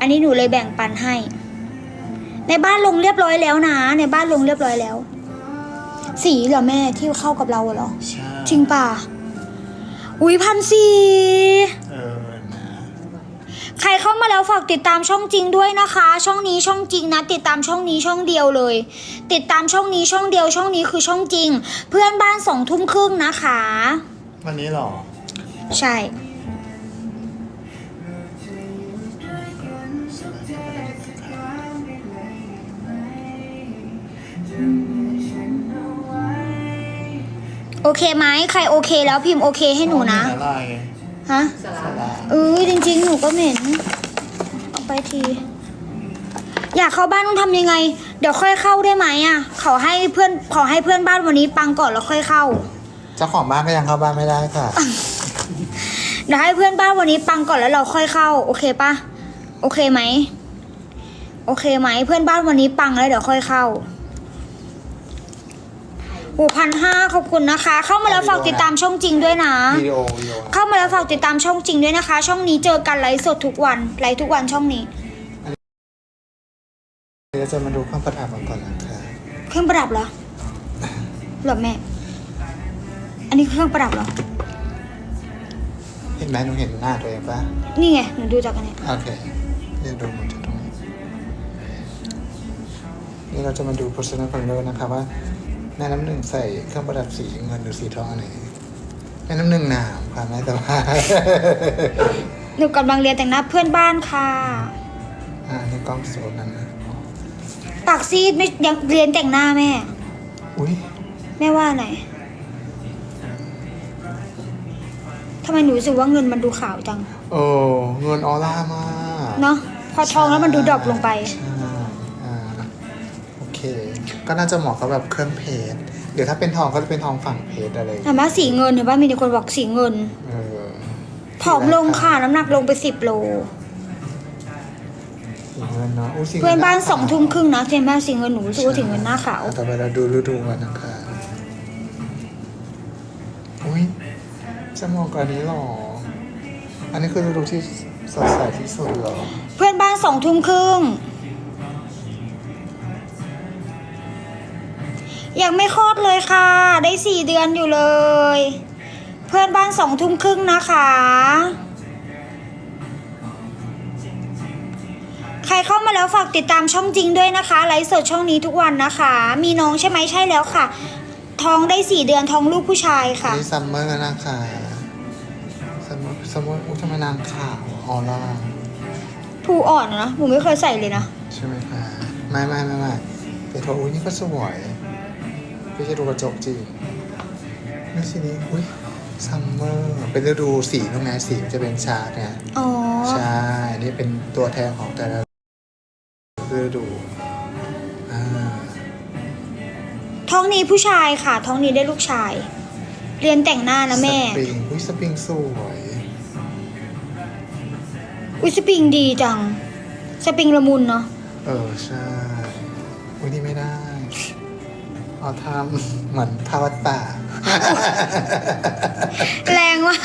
อันนี้หนูเลยแบ่งปันให้ ในบ้านลงเรียบร้อยแล้วนะ ในบ้านลงเรียบร้อยแล้ว สีเหรอแม่ที่เข้ากับเราเหรอ ใช่จริงป่ะอุ้ยพันสี่เออนะใครเข้ามาแล้วฝากติดตามช่องจริงด้วยนะคะ ช่องนี้ช่องจริงนะ ติดตามช่องนี้ช่องเดียวเลย ติดตามช่องนี้ช่องเดียวช่องนี้คือช่องจริง เพื่อนบ้านสองทุ่มครึ่งนะคะ วันนี้เหรอ ใช่ โอเคไหมใครโอเคแล้วพิมพ์โอเคให้หนูนะอะไรฮะสลาเออจริง ๆ หนูก็เหม็นเอาไปที อยากเข้าบ้านต้องทำยังไง เดี๋ยวค่อยเข้าได้ไหมอะขอให้เพื่อนขอให้เพื่อนบ้านวันนี้ปังก่อนแล้วค่อยเข้าเจ้าของบ้านก็ยังเข้าบ้านไม่ได้ค่ะเดี๋ยวให้เพื่อนบ้านวันนี้ปังก่อนแล้วเราค่อยเข้า โอเคปะโอเคไหมโอเคไหมเพื่อนบ้านวันนี้ปังแล้วเดี๋ยวค่อยเข้า โอ้พันห้าขอบคุณนะคะ เข้ามาแล้วฝากติดตามช่องจริงด้วยนะ วิดีโอวิดีโอเข้ามาแล้วฝากติดตามช่องจริงด้วยนะคะ ช่องนี้เจอกันไลฟ์สดทุกวันไลฟ์ทุกวันช่องนี้ เดี๋ยวจะมาดูเครื่องประดับกันก่อนนะคะเครื่องประดับเหรอเหรอแม่ อันนี้เครื่องประดับเหรอ เห็นไหมหนูเห็นหน้าตัวเองปะนี่ไง หนูดูจากอันเนี้ยโอเคเรียกดูหมดจากตรงนี้นี่เราจะมาดู personal color นะคะว่า แม่น้ำหนึ่งใส่เครื่องประดับสีเงินหรือสีทองอันไหนแม่น้ำหนึ่งหนามค่ะแม่แต่ว่าหนูกำลังเรียนแต่งหน้าเพื่อนบ้านค่ะ อ่านี่กล้องโซนนั้นนะปากซีดไม่ยังเรียนแต่งหน้าแม่ อุ้ยแม่ว่าไหนทำไมหนูรู้สึกว่าเงินมันดูขาวจัง โอ้เงินออร่ามากเนาะพอทองแล้วมันดูดรอปลงไป ใช่อ่าโอเค ก็น่าจะเหมาะกับแบบเครื่องเพชรเดี๋ยวถ้าเป็นทองก็จะเป็นทองฝั่งเพชรอะไรอย่างเห็เงี้ยนไหมสีเงินเห็นป่ะมีแต่คนบอกสีเงิน เออผอมลงค่ะ น้ำหนักลงไปสิบโล สีเงินเนาะอุ้ยสีงิเพื่อนบ้านขวสองทุ่มครึ่งนะเจนแม่สีเงินหนูรู้สึกว่าสีเงินหน้าขาวต่อไปเราดูฤดูวันอังคารอุ้ยจะเหมองกับอันนี้หรอ อันนี้คือฤดูที่สดใสที่สุดเหรอ เพื่อนบ้านสองทุ่มครึ่ง ยังไม่คลอดเลยค่ะ ได้สี่เดือนอยู่เลย เพื่อนบ้านสองทุ่มครึ่งนะคะ ใครเข้ามาแล้วฝากติดตามช่องจริงด้วยนะคะไลฟ์สดช่องนี้ทุกวันนะคะ มีน้องใช่ไหมใช่แล้วค่ะ ท้องได้สี่เดือนท้องลูกผู้ชายอัค่ะนนี้ซัมเมอร์นะคะซัมเมอร์ซัมเมอร์อุ้ยทำไมนางขาวออร่าผูอ่อนอะนะหนูไม่เคยใส่เลยนะ ใช่ไหมคะไม่ไม่ไม่ไม่เดี๋ยวโทรอุ้ยนี่ก็สวย ไม่ใช่ดูกระจกจริงนี่สินี่อุ้ยซัมเมอร์เป็นฤดูสีตรงไหนสีมันจะเป็นชาร์ตไงอ๋อ ใช่นี่เป็นตัวแทนของแต่ละฤดูอ่าท้องนี้ผู้ชายค่ะ ท้องนี้ได้ลูกชาย เรียนแต่งหน้านะแม่ สปริงอุ้ยสปริงสวยอุ้ยสปริงดีจัง สปริงละมุนเนาะ เออใช่อุ้ยนี่ไม่ได้ เอาทำเหมือนพาวัดป่า แรงว่ะ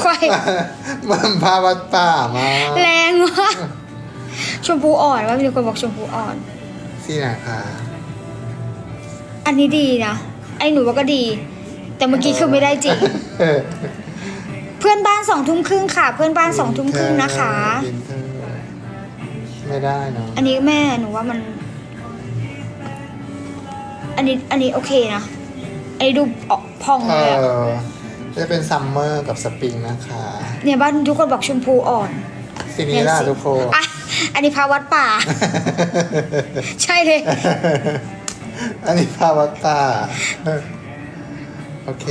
ควายเหมือนพาวัดป่ามาแรงว่ะชมพูอ่อนว่ามีคนบอกชมพูอ่อนที่ไหนคะอันนี้ดีนะ ไอ้หนูว่าก็ดี แต่เมื่อกี้คือไม่ได้จริง เพื่อนบ้านสองทุ่มครึ่งค่ะ เพื่อนบ้านสองทุ่มครึ่งนะคะอินเตอร์ ไม่ได้เนาะอันนี้แม่หนูว่ามัน อันนี้อันนี้โอเคนะอันนี้ดูออกพองเอเลยอะอจะเป็นซัมเมอร์กับสปริงนะคะเนี่ยบ้านทุกคนบอกชมพูอ่อนสีนี้ล่ะทุกคน อะอันนี้พาวัดป่า ใช่เลย อันนี้ภาวัตตาโอเค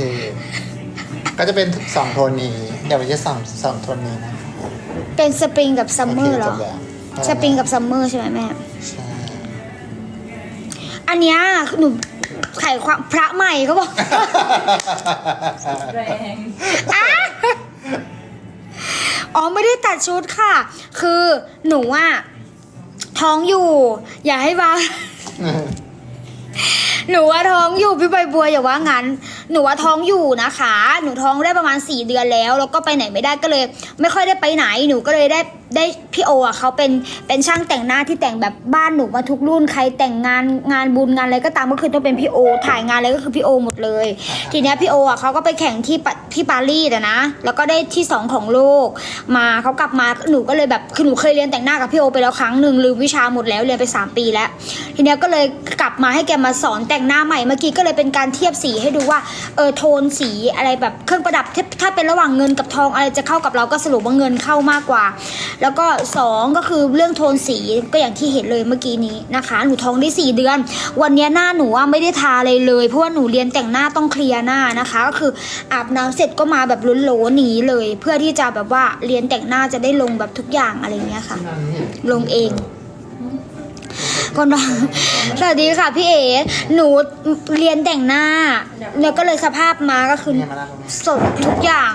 ก็จะเป็นสองโทนนี้ เดี๋ยวมันจะสองสองโทนนี้นะเป็นสปริงกับซัมเมอร์เหรอโคจบแล้ว สปริงกับซัมเมอร์ใช่ไหมแม่ ใช่ อันเนี้ยหนูไขความพระใหม่เขาบอก แรงอะอ๋อไม่ได้ตัดชุดค่ะ คือหนูอะท้องอยู่ อย่าให้วาหนูว่าท้องอยู่พี่ใบบัวอย่าว่างั้น หนูว่าท้องอยู่นะคะ หนูท้องได้ประมาณ4เดือนแล้ว แล้วก็ไปไหนไม่ได้ก็เลย ไม่ค่อยได้ไปไหน หนูก็เลยได้ ได้พี่โออะเขาเป็นเป็นช่างแต่งหน้าที่แต่งแบบบ้านหนูมาทุกรุ่นใครแต่งงานงานบุญงานอะไรก็ตามก็คือต้องเป็นพี่โอ ถ่ายงานอะไรก็คือพี่โอหมดเลย ทีเนี้ยพี่โออะเขาก็ไปแข่งที่ปะที่ปารีสอะนะ แล้วก็ได้ที่สองของโลก มาเขากลับมาหนูก็เลยแบบคือหนูเคยเรียนแต่งหน้ากับพี่โอไปแล้วครั้งหนึ่งลืมวิชาหมดแล้วเรียนไป 3 ปีแล้ว ทีเนี้ยก็เลยกลับมาให้แกมาสอนแต่งหน้าใหม่เมื่อกี้ก็เลยเป็นการเทียบสีให้ดูว่าเออโทนสีอะไรแบบเครื่องประดับถ้าถ้าเป็นระหว่างเงินกับทองอะไรจะเข้ากับเราก็สรุปว่าเงินเข้ามากกว่าแล้วก็สองก็คือเรื่องโทนสีก็อย่างที่เห็นเลยเมื่อกี้นี้นะคะ หนูท้องได้สี่เดือน วันนี้หน้าหนูอะไม่ได้ทาอะไรเลย เพราะว่าหนูเรียนแต่งหน้าต้องเคลียร์หน้านะคะ ก็คืออาบน้ำเสร็จก็มาแบบล้นโหลหนีเลย เพื่อที่จะแบบว่าเรียนแต่งหน้าจะได้ลงแบบทุกอย่างอะไรเงี้ยค่ะ ลงเองคนว่าสวัสดีค่ะพี่เอ๋ หนูเรียนแต่งหน้าเนี่ยก็เลยสภาพมาก็คือสดทุกอย่าง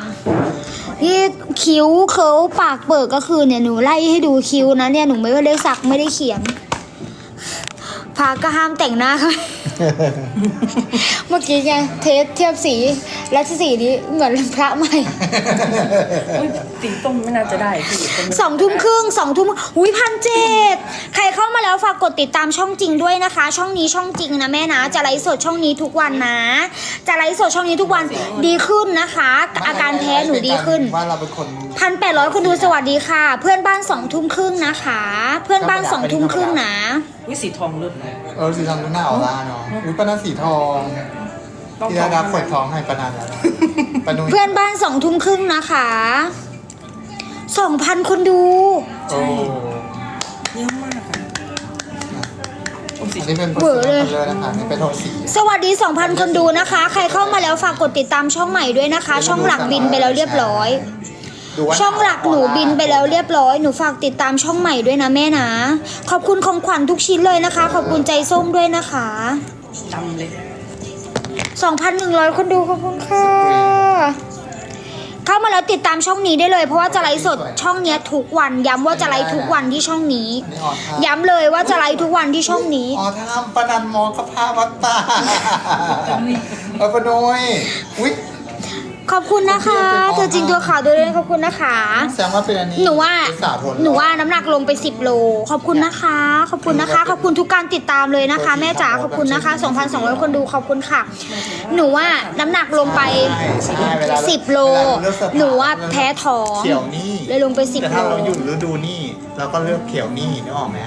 ที่คิ้วเคิ้วปากเปิดก็คือเนี่ยหนูไล่ให้ดูคิ้วนะเนี่ยหนูไม่ได้สักไม่ได้เขียน พาก็ห้ามแต่งหน้าค่ะ เมื่อกี้ไงเทสเทียบสี และสีนี้เหมือนพระใหม่อุ๊ยสีส้มไม่น่าจะได้พี่เป็นสองทุ่มครึ่งสองทุ่มอุ้ยพันเจ็ดใครเข้ามาแล้วฝากกดติดตามช่องจริงด้วยนะคะ ช่องนี้ช่องจริงนะแม่นะ จะไลฟ์สดช่องนี้ทุกวันนะ จะไลฟ์สดช่องนี้ทุกวันดีขึ้นนะคะ อาการแพ้หนูดีขึ้น ว่าเราเป็นคนพันแปดร้อยคนดูสวัสดีค่ะ เพื่อนบ้านสองทุ่มครึ่งนะคะ เพื่อนบ้านสองทุ่มครึ่งนะ วิสีทองรุ่นนะเออสีทองดูหน้าออร่าเนาะอุ้ยปานาสีทองต้องที่ทดาองดาฝดท้องให้ปานาแล้วนะปานุยเพื่อนบ้านสองทุ่มครึ่งนะคะสองพันคนดู โอ้เยอะมากอะโอ้สีอันนี้เป็นโปรเวอร์เซเลยสเลยนะคะนี่เป็นโทนสี สวัสดี 2,000 คนดูนะคะ ใครเข้ามาแล้วฝากกดติดตามช่องใหม่ด้วยนะคะ ช่องหลักบินไปแล้วเรียบร้อย ดูว่าช่องหลักหนูบินไปแล้วเรียบร้อย หนูฝากติดตามช่องใหม่ด้วยนะแม่นะ ขอบคุณของขวัญทุกชิ้นเลยนะคะ ขอบคุณใจส้มด้วยนะคะดำเลย2,100 คนดูขอบคุณค่ะ เข้ามาแล้วติดตามช่องนี้ได้เลย เพราะว่าจะไลฟ์สดช่องเนี้ยทุกวัน ย้ำว่าจะไลฟ์ทุกวันที่ช่องนี้อันนี้ออท่าย้ำเลยว่าจะไลฟ์ทุกวันที่ช่องนี้ ออท่าปานันมองกับผ้าวัดตาเออปานุยอุ้ย ขอบคุณนะคะตัวจริงตัวขาวด้วยขอบคุณนะคะ แสดงว่าเป็นอันนี้หนูว่าเป็นสาวทนหนูว่าน้ำหนักลงไป 10 โล ขอบคุณนะคะ ขอบคุณนะคะ ขอบคุณทุกการติดตามเลยนะคะ แม่จ๋าขอบคุณนะคะ 2,200 คนดูขอบคุณค่ะ หนูว่าน้ำหนักลงไป ใช่ใช่เวลา10 โล เวลาเลือกเสื้อผ้าหนูว่าแพ้ท้อง เขียวนี่เลยลงไป10แต่ถ้าเราโล อยู่ฤดูนี่เราก็เลือกเขียวนี่นึกออกไหม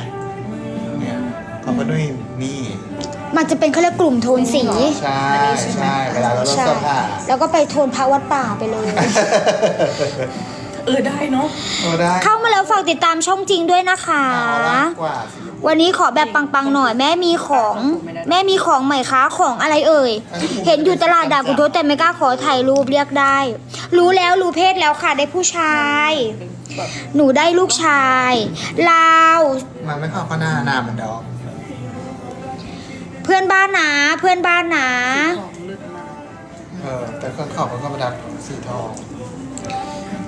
เนี่ยของปานุยนี่ มันจะเป็นเขาเรียกกลุ่มโทนสี ใช่ใช่เวลาเราเลือกใช่ เสื้อผ้าแล้วก็ไปโทนพระวัดป่าไปเลย เออได้เนาะเออได้เข้ามาแล้วฝากติดตามช่องจริงด้วยนะคะ เอาละกว่าสิวันนี้ขอแบบปังๆหน่อยแม่มีของ แม่มีของใหม่ค้าของอะไรเอ่ย เห็นอยู่ตลาดดากุโทแต่ไม่กล้าขอถ่ายรูปเรียกได้ รู้แล้วรู้เพศแล้วค่ะได้ผู้ชาย หนูได้ลูกชาย ลาว มันไม่เข้าข้างหน้าหน้ามันดอกเพื่ อนบ้านนะเพื่อนบ้านนะของเลือดมากเออแต่เครื่องขอบมันก็ประดับสีทอง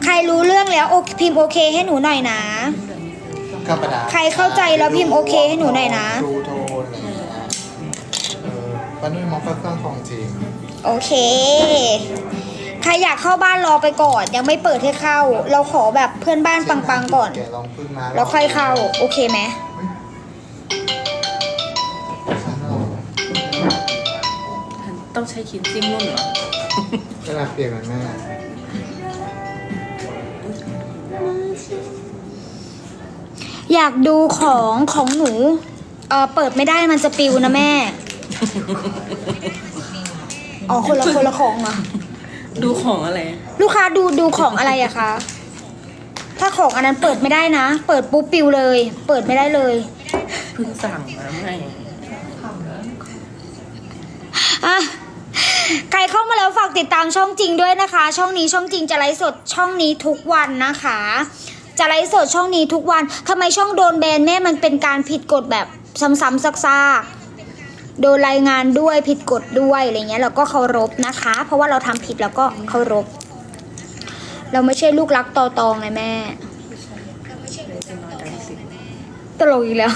ใครรู้เรื่องแล้วโอพิมพ์โอเคให้หนูหน่อยนะ ก็ประดับใครเข้าใจแล้วพิมพ์โอเคให้หนูหน่อยนะ ดูโทนอะไรอย่างเงี้ยเออป้านุ่ยมองก็เครื่องทองจริงโอเค ใครอยากเข้าบ้านรอไปก่อน ยังไม่เปิดให้เข้า เราขอแบบเพื่อนบ้านปังๆก่อน แกลองพึ่งมา แล้วค่อยเข้า โอเคไหม ต้องใช้ครีมจิ้มนุ่นเหรอเวลาเปลี่ยนเหมือนแม่อยากดูของของหนู เออเปิดไม่ได้มันจะปิวนะแม่ อ๋อคนละคนละของเหรอ ดูของอะไร ลูกค้าดูดูของอะไรอะคะ ถ้าของอันนั้นเปิดไม่ได้นะ เปิดปุ๊บปิวเลย เปิดไม่ได้เลย เพิ่งสั่งมาให้ อะ ใครเข้ามาแล้วฝากติดตามช่องจริงด้วยนะคะ ช่องนี้ช่องจริงจะไลฟ์สดช่องนี้ทุกวันนะคะ จะไลฟ์สดช่องนี้ทุกวันทำไมช่องโดนแบนแม่มันเป็นการผิดกฎแบบซ้ำๆซากๆโดนรายงานด้วยผิดกฎด้วยอะไรเงี้ยเราก็เคารพนะคะ เพราะว่าเราทำผิดแล้วก็เคารพ เราไม่ใช่ลูกรักตอตองไงแม่เป็นน้อยใจสิตลกอีกแล้ว